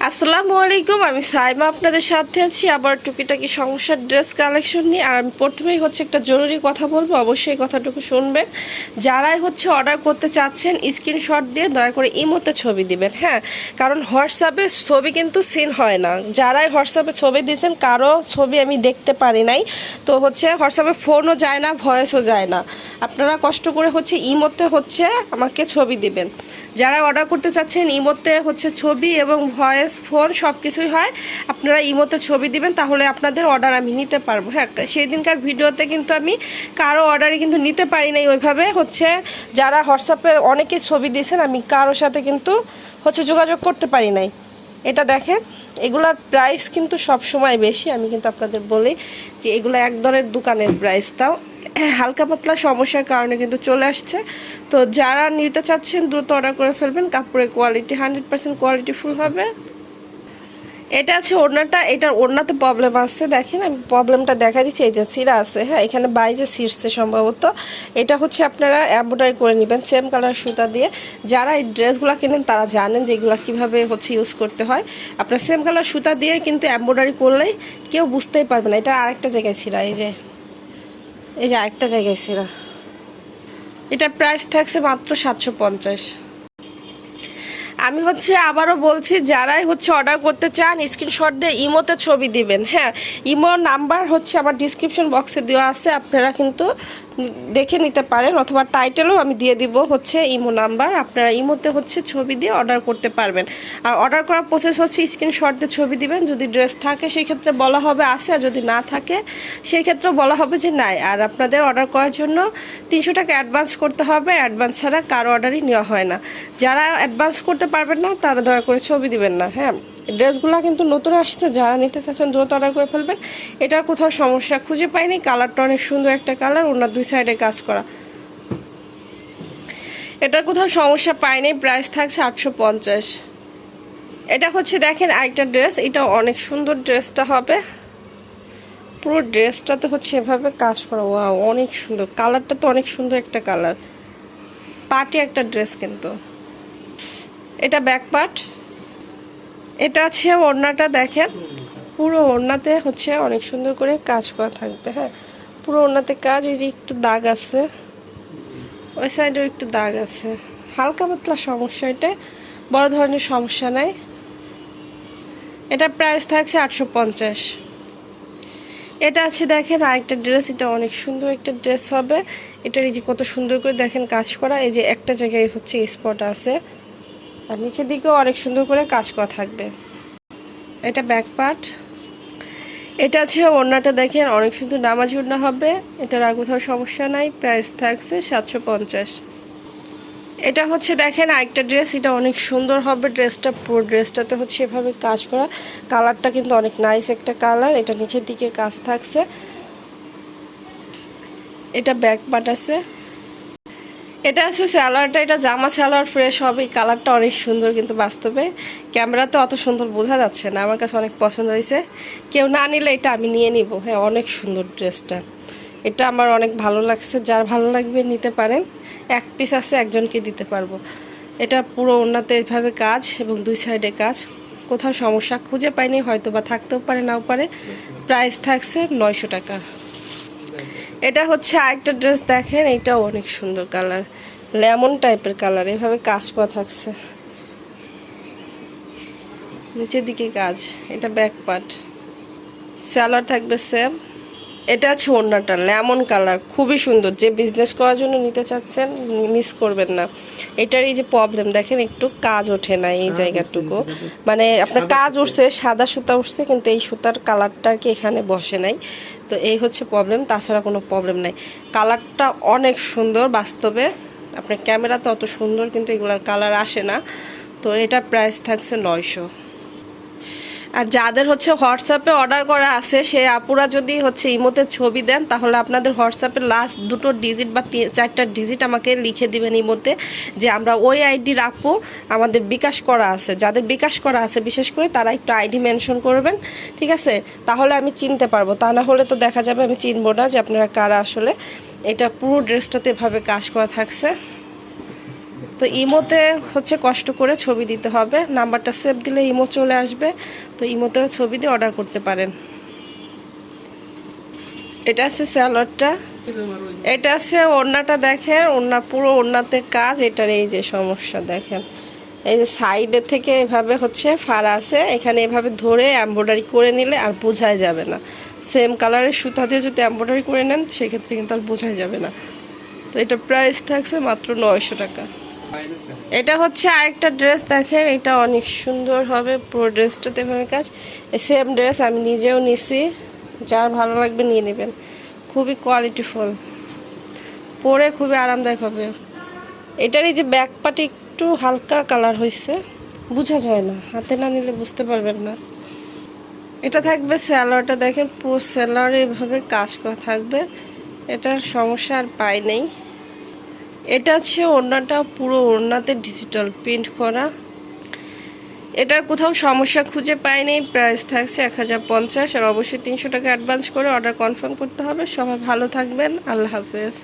আসসালামু আলাইকুম, আমি সাইমা আপনাদের সাথে আছি। আবার টুকিটাকি সমস্যার ড্রেস কালেকশন নিয়ে। আর আমি প্রথমেই হচ্ছে একটা জরুরি কথা বলব, অবশ্যই কথাটুকু শুনবেন। যারাই হচ্ছে অর্ডার করতে চাচ্ছেন স্ক্রিনশট দিয়ে দয়া করে ইমোতে ছবি দিবেন হ্যাঁ? কারণ হোয়াটসঅ্যাপে ছবি কিন্তু সিন হয় না। যারাই হোয়াটসঅ্যাপে ছবি দিয়েছেন, কারও ছবি আমি দেখতে পারি নাই। তো হচ্ছে হোয়াটসঅ্যাপে ফোনও যায় না ভয়েসও যায় না। আপনারা কষ্ট করে হচ্ছে ইমোতে হচ্ছে আমাকে ছবি দিবেন। যারা অর্ডার করতে চাচ্ছেন ইমোতে হচ্ছে ছবি এবং ভয়েস ফোন সব কিছুই হয়। আপনারা ইমোতে ছবি দিবেন, তাহলে আপনাদের অর্ডার আমি নিতে পারব। হ্যাঁ সেই দিনকার ভিডিওতে কিন্তু আমি কারও অর্ডারই কিন্তু নিতে পারি নাই ওইভাবে। হচ্ছে যারা হোয়াটসঅ্যাপে অনেকে ছবি দিয়েছেন, আমি কারোর সাথে কিন্তু হচ্ছে যোগাযোগ করতে পারি নাই। এটা দেখেন, এগুলার প্রাইস কিন্তু সব সময় বেশি। আমি কিন্তু আপনাদের বলি যে এগুলো এক দরের দোকানের প্রাইস তাও। হালকা পাতলা সমস্যার কারণে কিন্তু চলে আসছে। তো যারা নিতে চাচ্ছেন, দ্রুত অর্ডার করে ফেলবেন। কাপড়ের quality hundred percent quality full হবে। এটা আছে ওড়নাটা, এটার ওড়নাতে প্রবলেম আসছে দেখেন, আমি প্রবলেমটা দেখা দিচ্ছি। এই যে সিরা আছে হ্যাঁ এখানে বাইজে ছিঁড়ছে সম্ভবত। এটা হচ্ছে আপনারা এম্ব্রয়ডারি করে নেবেন সেম কালার সুতা দিয়ে। যারা এই ড্রেসগুলো কেনেন, তারা জানেন যে এগুলো কীভাবে হচ্ছে ইউজ করতে হয়। আপনার সেম কালার সুতা দিয়ে কিন্তু এম্ব্রয়ডারি করলেই কেউ বুঝতেই পারবে না। এটা আরেকটা জায়গায় ছিঁড়া এই যে। এই যে আরেকটা জায়গায় ছিঁড়া এটার প্রাইস থাকছে মাত্র সাতশো পঞ্চাশ। আমি হচ্ছে আবারও বলছি, যারাই হচ্ছে অর্ডার করতে চান স্ক্রিনশট দিয়ে ইমোতে ছবি দিবেন। হ্যাঁ ইমো নাম্বার হচ্ছে আমার ডিসক্রিপশন বক্সে দেওয়া আছে, আপনারা কিন্তু দেখে নিতে পারেন, অথবা টাইটেলও আমি দিয়ে দিব হচ্ছে ইমো নাম্বার, আপনারা ইমোতে হচ্ছে ছবি দিয়ে অর্ডার করতে পারবেন। আর অর্ডার করার প্রসেস হচ্ছে স্ক্রিনশট দিয়ে ছবি দিবেন, যদি ড্রেস থাকে সেই ক্ষেত্রে বলা হবে আছে, আর যদি না থাকে সেই ক্ষেত্রেও বলা হবে যে নাই। আর আপনাদের অর্ডার করার জন্য তিনশো টাকা অ্যাডভান্স করতে হবে অ্যাডভান্স ছাড়া কারও অর্ডারই নেওয়া হয় না। যারা অ্যাডভান্স করতে পারবেন না, তারা দয়া করে ছবি দিবেন না হ্যাঁ? ড্রেসগুলো কিন্তু নতুন আসছে, যারা নিতে চাচ্ছেন দ্রুত অর্ডার করে ফেলবেন। এটার কোথাও সমস্যা খুঁজে পাইনি, কালারটা অনেক সুন্দর একটা কালার, ওনার দুই সাইডে কাজ করা। এটার কোথাও সমস্যা পাইনি, প্রাইস থাকছে আটশো পঞ্চাশ। এটা হচ্ছে দেখেন আরেকটা ড্রেস, এটা অনেক সুন্দর ড্রেসটা হবে। পুরো ড্রেসটাতে হচ্ছে এভাবে কাজ করা ওয়া অনেক সুন্দর। কালারটা তো অনেক সুন্দর একটা কালার। পার্টি একটা ড্রেস কিন্তু। এটা ব্যাক পার্ট এটা আছে ওড়নাটা দেখেন। পুরো ওড়নাতে হচ্ছে অনেক সুন্দর করে কাজ করা থাকবে হ্যাঁ। পুরো ওড়নাতে কাজ ওই যে একটু দাগ আছে। ওই সাইডেও একটু দাগ আছে। হালকা পাতলা সমস্যা এটা, বড় ধরনের সমস্যা নাই। এটা প্রাইস থাকছে আটশো পঞ্চাশ। এটা আছে দেখেন আরেকটা ড্রেস, এটা অনেক সুন্দর একটা ড্রেস হবে। এটার এই যে কত সুন্দর করে দেখেন কাজ করা, এই যে একটা জায়গায় হচ্ছে স্পট আছে। আর নিচের দিকেও অনেক সুন্দর করে কাজ করা থাকবে। এটা ব্যাক পার্ট এটা আছে ওড়নাটা দেখেন, অনেক সুন্দর নামাজ ওড়না হবে। এটার আর কোথাও সমস্যা নাই প্রাইস থাকছে সাতশো পঞ্চাশ। এটা হচ্ছে দেখেন আরেকটা ড্রেস এটা অনেক সুন্দর হবে ড্রেসটা পুরো ড্রেসটাতে হচ্ছে এভাবে কাজ করা। কালারটা কিন্তু অনেক নাইস একটা কালার এটা নিচের দিকে কাজ থাকছে। এটা ব্যাক পার্ট আছে। এটা আছে স্যালাডটা এটা জামা স্যালার ফ্রেশ হবে। এই কালারটা অনেক সুন্দর কিন্তু বাস্তবে। ক্যামেরাতে অত সুন্দর বোঝা যাচ্ছে না। আমার কাছে অনেক পছন্দ হয়েছে। কেউ না নিলে এটা আমি নিয়ে নিব। হ্যাঁ অনেক সুন্দর ড্রেসটা। এটা আমার অনেক ভালো লাগছে। যার ভালো লাগবে নিতে পারেন। এক পিস আছে, একজনকে দিতে পারব। এটা পুরো ওনাতে এভাবে কাজ এবং দুই সাইডে কাজ। কোথাও সমস্যা খুঁজে পাইনি হয়তো বা থাকতেও পারে, নাও পারে। প্রাইস থাকছে নয়শো টাকা। এটা হচ্ছে আরেকটা ড্রেস দেখেন এটাও অনেক সুন্দর কালার লেমন টাইপের কালার এভাবে কাজ করা থাকছে। নিচের দিকে কাজ এটা ব্যাক পার্ট স্যালার থাকবে সেম এটা আছে ওড়নাটা লেমন কালার খুবই সুন্দর। যে বিজনেস করার জন্য নিতে চাচ্ছেন মিস করবেন না। এটার এই যে প্রবলেম দেখেন একটু কাজ ওঠে না এই জায়গাটুকু। মানে আপনার কাজ উঠছে সাদা সুতা উঠছে কিন্তু এই সুতার কালারটা কি এখানে বসে নাই। তো এই হচ্ছে প্রবলেম তাছাড়া কোনো প্রবলেম নাই। কালারটা অনেক সুন্দর বাস্তবে। আপনার ক্যামেরা তো অত সুন্দর কিন্তু এগুলোর কালার আসে না। তো এটা প্রাইস থাকছে নয়শো। আর যাদের হচ্ছে হোয়াটসঅ্যাপে অর্ডার করা আছে, সে আপুরা যদি হচ্ছে ইমোতে ছবি দেন, তাহলে আপনাদের হোয়াটসঅ্যাপের লাস্ট দুটো ডিজিট বা চারটা ডিজিট আমাকে লিখে দিবেন ইমোতে যে আমরা ওই আইডির আপু আমাদের বিকাশ করা আছে। যাদের বিকাশ করা আছে, বিশেষ করে তারা একটু আইডি মেনশন করবেন, ঠিক আছে? তাহলে আমি চিনতে পারব। তা না হলে তো দেখা যাবে, আমি চিনবো না যে আপনারা কারা আসলে। এটা পুরো ড্রেসটাতে এভাবে কাজ করা থাকছে। তো ইমোতে হচ্ছে কষ্ট করে ছবি দিতে হবে। নাম্বারটা সেভ দিলে ইমো চলে আসবে। তো ইমোতে ছবি দিয়ে অর্ডার করতে পারেন। এটা আছে স্যালাডটা এটা আছে ওড়নাটা দেখেন। ওড়না পুরো ওড়নাতে কাজ। এটার এই যে সমস্যা দেখেন। এই যে সাইডে থেকে এভাবে হচ্ছে ফাড়া আছে। এখানে এভাবে ধরে এমব্রয়ডারি করে নিলে আর বোঝাই যাবে না। সেম কালারের সুতা দিয়ে যদি এমব্রয়ডারি করে নেন, সেক্ষেত্রে কিন্তু আর বোঝাই যাবে না। তো এটা প্রাইস থাকছে মাত্র নয়শো টাকা। এটা হচ্ছে আরেকটা ড্রেস, দেখেন, এটা অনেক সুন্দর হবে, পুরো ড্রেসটাতে এভাবে কাজ। সেম ড্রেস আমি নিজেও নিছি, যার ভালো লাগবে নিয়ে নেবেন। খুবই কোয়ালিটিফুল পরে খুবই আরামদায়ক হবে। এটারই যে ব্যাক পাটি একটু হালকা কালার হয়েছে বোঝা যায় না, হাতে না নিলে বুঝতে পারবেন না। এটা থাকবে স্যালোয়ারটা দেখেন, পুরো স্যালোয়ারে এভাবে কাজ করা থাকবে। এটার সমস্যা আর পাই নেই। এটা আছে ওড়নাটা, পুরো ওড়নাতে ডিজিটাল প্রিন্ট করা। এটার কোথাও সমস্যা খুঁজে পাইনি প্রাইস থাকছে এক হাজার পঞ্চাশ আর অবশ্যই তিনশো টাকা অ্যাডভান্স করে অর্ডার কনফার্ম করতে হবে। সবাই ভালো থাকবেন, আল্লাহ হাফেজ।